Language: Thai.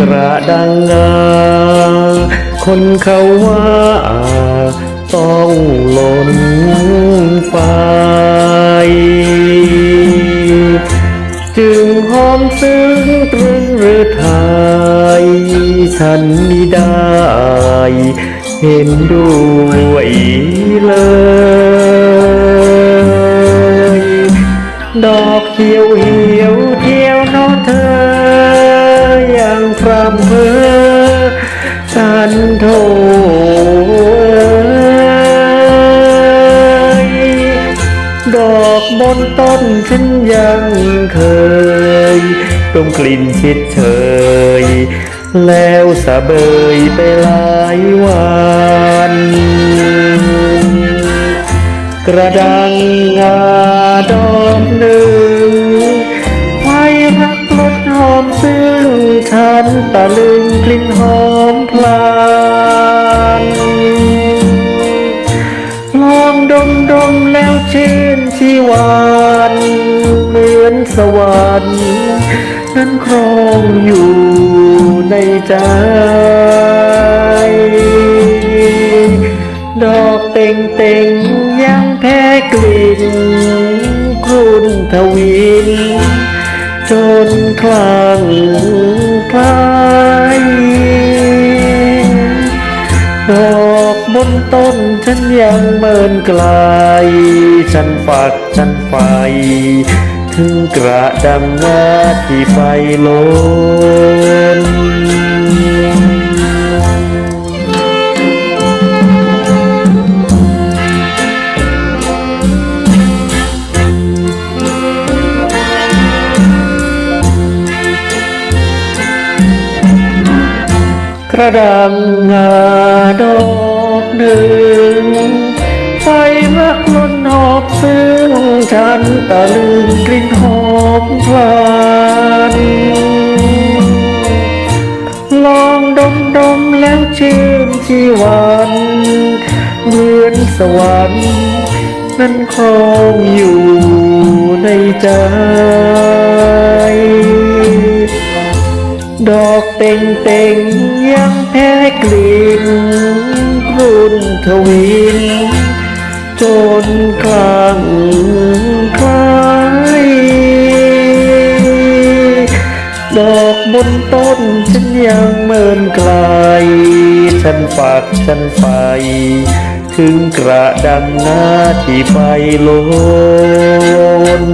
กระดังงา คนเขาว่า ต้องหล่นไปจึงหอมซึ้งตรึงหรือไทยฉันมิได้ เห็นด้วยเลยดอกเขียวเหีำเพอฉันโทยดอกบนต้นฉันยังเคยดมกลิ่นชิดเชยแล้วสะเบยไปหลายวันกระดังงาดอ ฉันตะลึงกลิ่นหอมพลานลองดมดมแล้วชื่นชีวานเหมือนสวรรค์นั้นครองอยู่ในใจ ดอกเต่งเต่งยังแพ้กลิ่นกรุ่นทวินจนคลั่ง ดอกบนต้นฉันยังเมินไกล ฉันฝากฉันไฟถึงกระดังงาที่ไฟลน ระดังงาดอกหนึ่งไฟรักล้นหอบซึ่งฉันตะลึงกลิ่นหอมพลานลองดมดมแล้วชื่นชีวันเหมือนสวรรค์นั้นคงอยู่ในใจ ดอกเต่งเต่งยังแพ้กลิ่นกรุ่นทวิน จนกลางคล้ายดอกบนต้นฉันยังเมินไกล ฉันฝากฉันไฟ ถึงกระดังหน้าที่ไฟลน